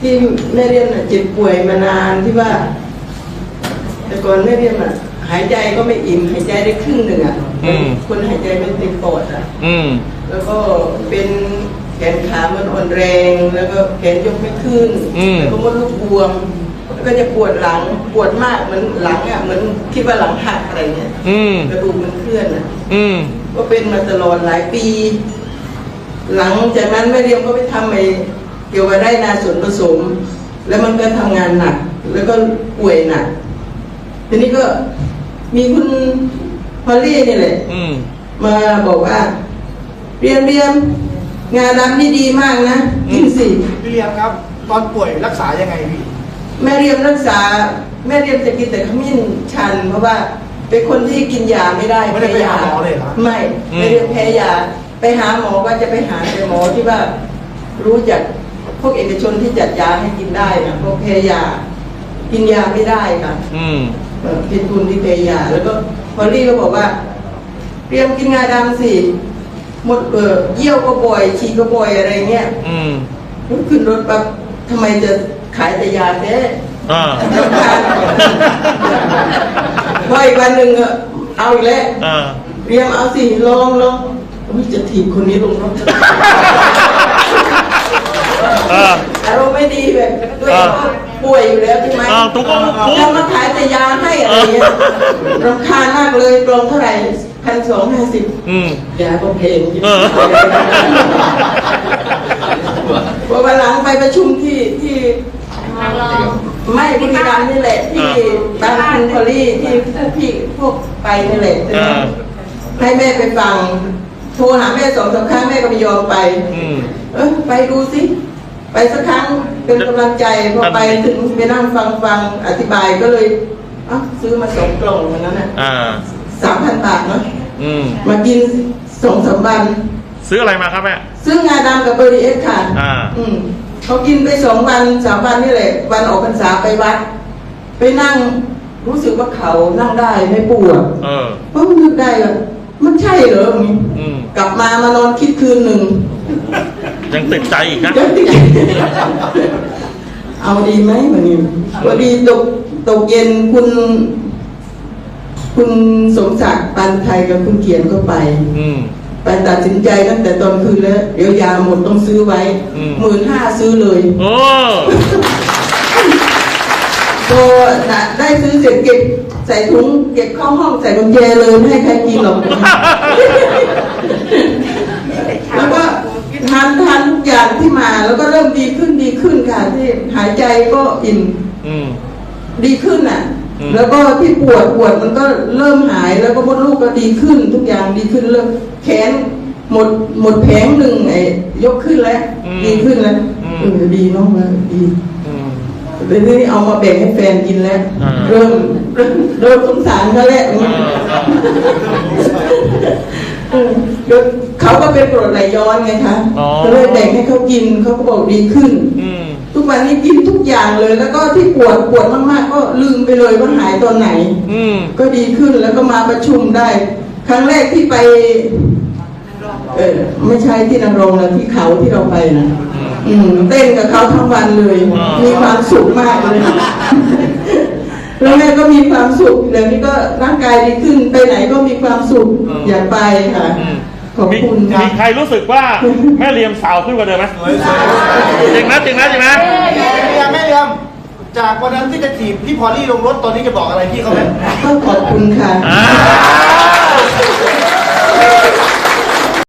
ที่แม่เรียนน่ะเจ็บป่วยมานานที่ว่า แต่ก่อนแม่เรียนอะ หายใจก็ไม่อิ่มหายใจได้ครึ่งหนึ่งอะอืม คนหายใจไม่เต็มปอดอะ อืม แล้วก็เป็นแขนขามันอ่อนแรง แล้วก็แขนยกไม่ขึ้นอืม แล้วก็มดลูกบวมแล้วก็จะปวดหลังปวดมากเหมือนหลังอะเหมือนคิดว่าหลังหักอะไรเงี้ยอืม กระดูกมันเคลื่อนอะ อืม ก็เป็นมาตลอดหลายปี หลังจากนั้นแม่เรียมก็ไปทำไอ้ เกี่ยวกับไร่นาสวนผสม แล้วมันก็ทำงานหนัก แล้วก็ป่วยหนัก ทีนี้ก็มีคุณพอลลี่นี่แหละอืมมาบอกว่าเรียนเรียนงานดำนี่ดีมากนะกินสิพี่เลี้ยงครับ ตอนป่วยรักษายังไงพี่แม่เรียมรักษา แม่เรียมจะกินแต่ขมิ้นชัน เพราะว่าเป็นคนที่กินยาไม่ได้ไม่ได้ไปแพ้ยหาหมอเลยเหรอไม่ไม่เรียมแพ้ยา ไปหาหมอก็จะไปหาแต่หมอที่ว่ารู้จัก พวกเอกชนที่จัดยาให้กินได้นะพวกแพ้ยา กินยาไม่ได้ค่ะอืมเอ่อเป็นทุนที่แพ้ยา แล้วก็พอลลี่ก็บอกว่า เตรียมกินงาดำสิหมดเออเยี่ยวก็บ่อยฉี่ก็บ่อยอะไรเงี้ยอืมขึ้นรถปั๊บทำไมจะขายแต่ยาแท้ อ่า พออีกวันหนึ่งอะเอาอีกแล้วอ่าเรียมเอาสิลองลองอุ๊ยจะถีบคนนี้ลงรถ อ่าอารมณ์ไม่ดีแบบตัวเองก็ป่วยอยู่แล้วใช่ไหมอ่าตุ๊กก็ตุ๊กแล้วมาขายแต่ยาให้อะไรเงี้ยรำคาญมากเลยกลองเท่าไหร่พันสองห้าสิบอืม ยาก็เพลงอยู่เออ พอวันหลังไปประชุมที่ที่ ไม่บุรีรัมย์นี่แหละที่บางคุณพอลลี่ที่พวกพี่พวกไปนี่แหละอ่าให้แม่ไปฟัง โทรหาแม่สองสามครั้งแม่ก็ไม่ยอมไป อืม เออไปดูสิ ไปสักครั้งเป็นกำลังใจพอไปถึงไปนั่งฟังฟังอธิบายก็เลยอะซื้อมาสองกล่องวันนั้นน่ะอ่า สามพันบาทเนาะอืม มากินสองสามวัน ซื้ออะไรมาครับแม่ ซื้องาดำกับเบอร์ดีเอสค่ะอ่า อืมเขากินไปสองวันสามวันนี่แหละ วันออกพรรษาไปวัด ไปนั่งรู้สึกว่าเขานั่งได้ไม่ปวดเออ เพราะมันนึกได้ว่ามันใช่เหรออย่างนี้อืม กลับมามานอนคิดคืนหนึ่ง ยังติดใจอีกนะเดี๋ยวติดเอาดีไหมวันนี้พอดีตกตกเย็นคุณ คุณสมศักดิ์ปันไทยกับคุณเขียนก็ไป อืม ไปตัดสินใจตั้งแต่ตอนคืนแล้ว เดี๋ยวยาหมดต้องซื้อไว้อืม หมื่นห้าซื้อเลยโอ้ โตนะได้ซื้อเสร็จเก็บใส่ถุงเก็บเข้าห้องใส่กุญแจเลยไม่ให้ใครกินหรอกแล้วก็ ทานทานทุกอย่างที่มา แล้วก็เริ่มดีขึ้นดีขึ้นค่ะที่หายใจก็อิ่มอืม ดีขึ้นอะ อืม แล้วก็ที่ปวดปวดมันก็เริ่มหายแล้วก็มดลูกก็ดีขึ้น ทุกอย่างดีขึ้นเริ่มแขนหมดหมดแผงหนึ่งไอ้ยกขึ้นแล้ว ดีขึ้นแล้วเออดีเน้องมาดี อืม เดี๋ยวนี้เอามาแบ่งให้แฟนกินแล้ว อ่า เริ่มเริ่มเริ่มสงสารเขาแล้วเออเออแล้วเขาก็ เป็นกรดไหลย้อนไงคะอ๋อ ก็เลยแบ่งให้เขากินเขาก็บอกดีขึ้น อืม ทุกวันนี้กินทุกอย่างเลย แล้วก็ที่ปวดปวดมากๆ ก็ลืมไปเลยว่าหายตอนไหน อืม ก็ดีขึ้นแล้วก็มาประชุมได้ ครั้งแรกที่ไป เออไม่ใช่ที่นางรองแล้วที่เขาที่เราไปนะอืมเต้นกับเขาทั้งวันเลยอ่ามีมีความสุขมากเลย แล้วแม่ก็มีความสุขเดี๋ยวนี้ก็ร่างกายดีขึ้นไปไหนก็มีความสุข อยากไปค่ะ อืม ขอบมีคุณมีค่ะใครรู้สึกว่าแม่เลียมสาวขึ้นกว่าเดิมไหมจริงนะจริงนะจริงนะแม่เลี้ยงแม่เลี้ยงจากวันนั้นที่จะถีบพี่พอลลี่ลงรถตอนนี้จะบอกอะไรพี่เขาไหมก็ขอบคุณค่ะอ่า